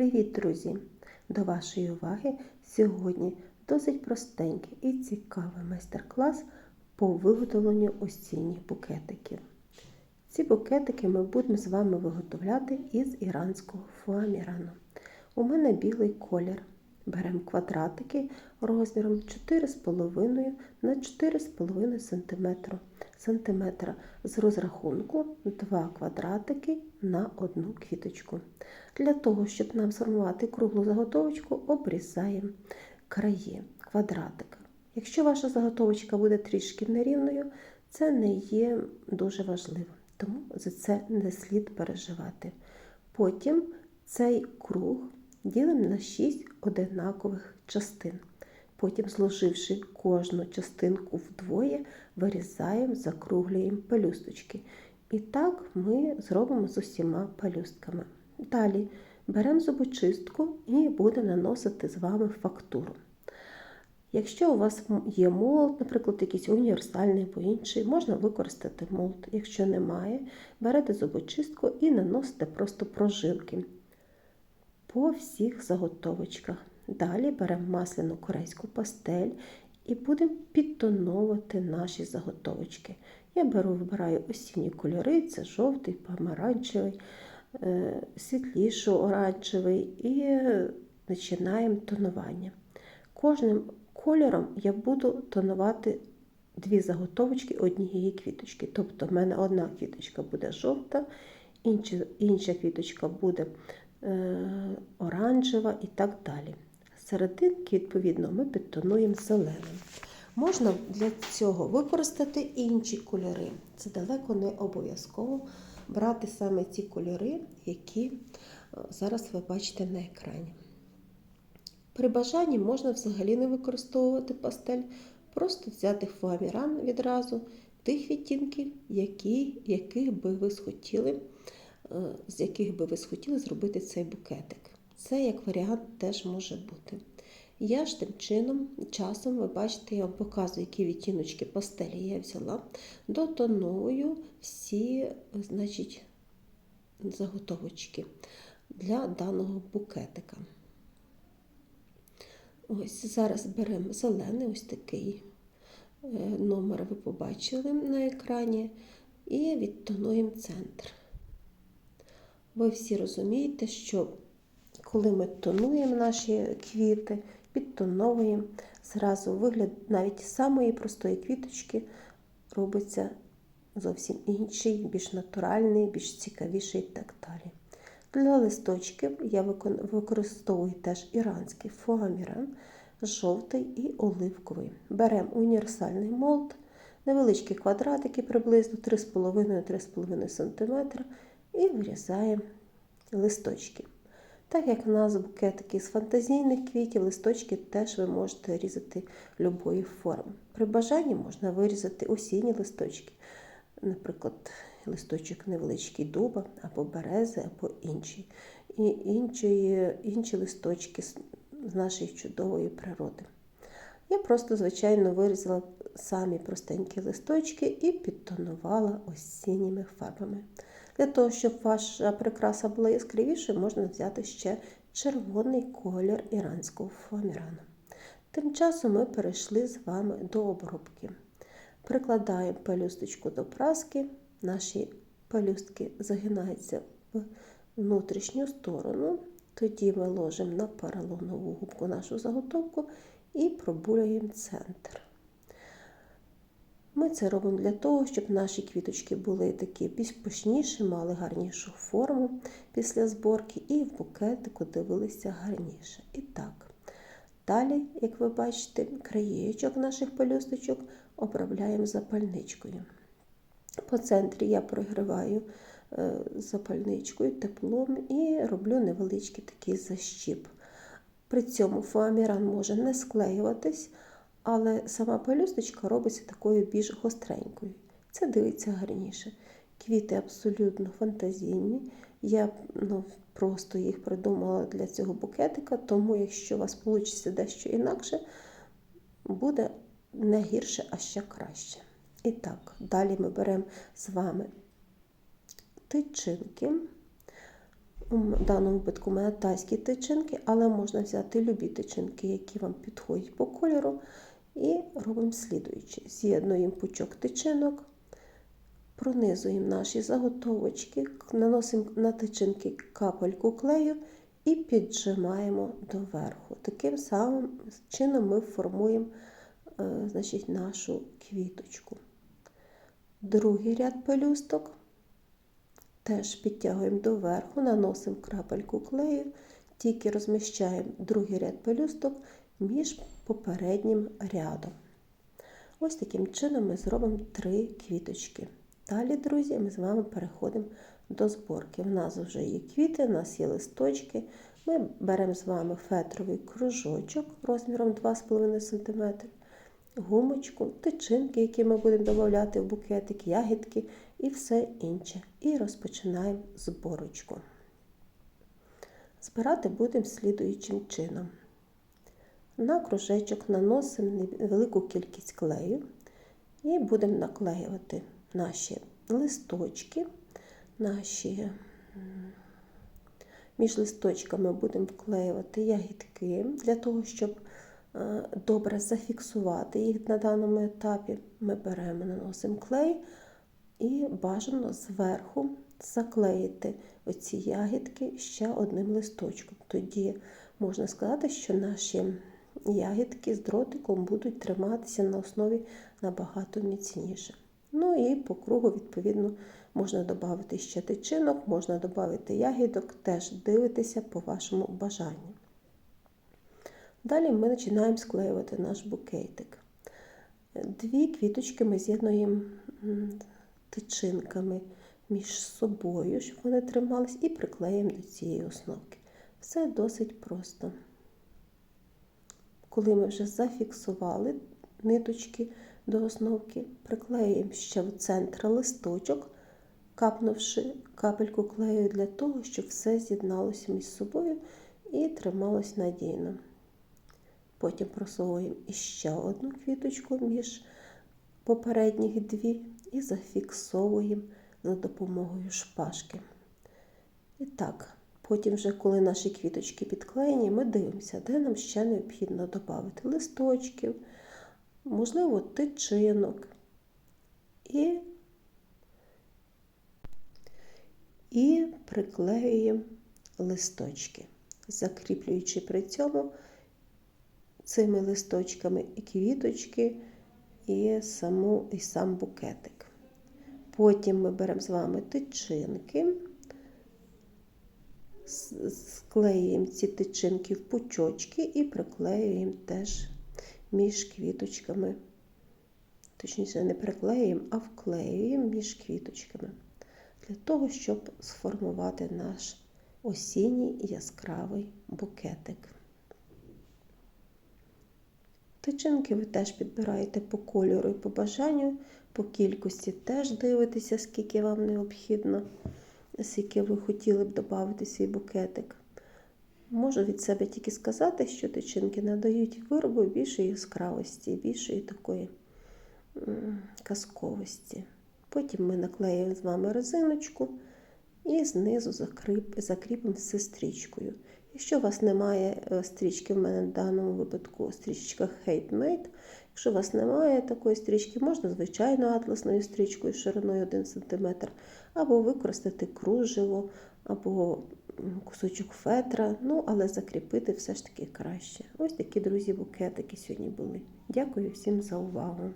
Привіт, друзі! До вашої уваги сьогодні досить простенький і цікавий майстер-клас по виготовленню осінніх букетиків. Ці букетики ми будемо з вами виготовляти із іранського фуамірану. У мене білий колір. Беремо квадратики розміром 4,5 на 4,5 см сантиметра з розрахунку 2 квадратики на одну квіточку. Для того, щоб нам сформувати круглу заготовочку, обрізаємо краї квадратика. Якщо ваша заготовочка буде трішки нерівною, це не є дуже важливо, тому за це не слід переживати. Потім цей круг ділимо на 6 одинакових частин. Потім, зложивши кожну частинку вдвоє, вирізаємо, закруглюємо пелюсточки. І так ми зробимо з усіма пелюстками. Далі беремо зубочистку і будемо наносити з вами фактуру. Якщо у вас є молот, наприклад, якийсь універсальний або інший, можна використати молот. Якщо немає, берете зубочистку і наносите просто прожилки по всіх заготовочках. Далі беремо масляну корейську пастель і будемо підтоновувати наші заготовочки. Я беру, вибираю осінні кольори, це жовтий, помаранчевий, світліший оранжевий і починаємо тонування. Кожним кольором я буду тонувати дві заготовочки однієї квіточки. Тобто в мене одна квіточка буде жовта, інша, інша квіточка буде е, оранжева і так далі. Серединки, відповідно, ми підтонуємо зеленим. Можна для цього використати інші кольори. Це далеко не обов'язково брати саме ті кольори, які зараз ви бачите на екрані. При бажанні можна взагалі не використовувати пастель, просто взяти фуаміран відразу тих відтінків, які, яких би ви схотіли, з яких би ви схотіли зробити цей букетик. Це як варіант теж може бути. Я ж тим чином, часом, ви бачите, я вам показую, які відтіночки пастелі я взяла, дотоную всі значить, заготовочки для даного букетика. Ось Зараз беремо зелений, ось такий е, номер ви побачили на екрані, і відтонуємо центр. Ви всі розумієте, що коли ми тонуємо наші квіти, підтоновуємо, зразу вигляд навіть самої простої квіточки робиться зовсім інший, більш натуральний, більш цікавіший і так далі. Для листочків я використовую теж іранський фуаміран, жовтий і оливковий. Беремо універсальний молд, невеличкі квадратики приблизно 3,5-3,5 см і вирізаємо листочки. Так як у нас букетики з фантазійних квітів, листочки теж ви можете різати любої форми. При бажанні можна вирізати осінні листочки, наприклад, листочок невеличкий дуба, або берези, або інші. І інші, інші листочки з нашої чудової природи. Я просто, звичайно, вирізала самі простенькі листочки і підтонувала осінніми фарбами. Для того, щоб ваша прикраса була яскравішою, можна взяти ще червоний колір іранського фуамірану. Тим часом ми перейшли з вами до обробки. Прикладаємо пелюсточку до праски, наші пелюстки загинаються в внутрішню сторону. Тоді ми ложимо на поролонову губку нашу заготовку і пробурюємо центр. Ми це робимо для того, щоб наші квіточки були такі більш пишніші, мали гарнішу форму після зборки, і в букетику дивилися гарніше. І так, далі, як ви бачите, краєчок наших пелюсточок обробляємо запальничкою. По центрі я прогріваю е, запальничкою теплом і роблю невеличкий такий защіп. При цьому фоаміран може не склеюватись, але сама пелюсточка робиться такою більш гостренькою. Це дивиться гарніше. Квіти абсолютно фантазійні. Я ну, просто їх придумала для цього букетика, тому якщо у вас вийде дещо інакше, буде не гірше, а ще краще. І так, далі ми беремо з вами тичинки, У даному випадку у мене тайські тичинки, але можна взяти любі тичинки, які вам підходять по кольору. І робимо слідуюче. З'єднуємо пучок тичинок, пронизуємо наші заготовочки, наносимо на тичинки капельку клею і піджимаємо доверху. Таким самим чином ми формуємо е, значить, нашу квіточку. Другий ряд пелюсток теж підтягуємо доверху, наносимо крапельку клею, тільки розміщаємо другий ряд пелюсток між попереднім рядом. Ось таким чином ми зробимо три квіточки. Далі, друзі, ми з вами переходимо до зборки. У нас вже є квіти, у нас є листочки. Ми беремо з вами фетровий кружочок розміром 2,5 см, гумочку, тичинки, які ми будемо додавати в букетик, ягідки і все інше. І розпочинаємо зборочку. Збирати будемо слідуючим чином. На кружечок наносимо невелику кількість клею і будемо наклеювати наші листочки, наші між листочками будемо вклеювати ягідки для того, щоб е, добре зафіксувати їх на даному етапі. Ми беремо, наносимо клей і бажано зверху заклеїти оці ягідки ще одним листочком. Тоді можна сказати, що наші ягідки з дротиком будуть триматися на основі набагато міцніше. Ну і по кругу, відповідно, можна додати ще тичинок, можна додати ягідок, теж дивитися по вашому бажанню. Далі ми починаємо склеювати наш букетик. Дві квіточки ми з'єднуємо тичинками між собою, щоб вони тримались, і приклеїмо до цієї основки. Все досить просто. Коли ми вже зафіксували ниточки до основки, приклеїмо ще в центр листочок, капнувши капельку клею для того, щоб все з'єдналося між собою і трималось надійно. Потім просовуємо іще одну квіточку між попередніх дві і зафіксовуємо за допомогою шпажки. І так, потім, вже, коли наші квіточки підклеєні, ми дивимося, де нам ще необхідно додати листочків, можливо, тичинок. І і приклеюємо листочки, закріплюючи при цьому цими листочками і квіточки, і, саму, і сам букетик. Потім ми беремо з вами тичинки, склеюємо ці тичинки в пучочки і приклеюємо теж між квіточками. Точніше, не приклеюємо, а вклеюємо між квіточками. Для того, щоб сформувати наш осінній яскравий букетик. Тичинки ви теж підбираєте по кольору і по бажанню, по кількості теж дивитеся, скільки вам необхідно, скільки ви хотіли б додати свій букетик. Можу від себе тільки сказати, що тичинки надають виробу більшої яскравості, більшої такої казковості. Потім ми наклеїмо з вами резиночку і знизу закріпимо все стрічкою. Якщо у вас немає е, стрічки, в мене в даному випадку стрічка Handmade, Якщо у вас немає такої стрічки, можна звичайно атласною стрічкою шириною 1 см, або використати кружево, або кусочок фетра, ну, але закріпити все ж таки краще. Ось такі, друзі, букетики сьогодні були. Дякую всім за увагу!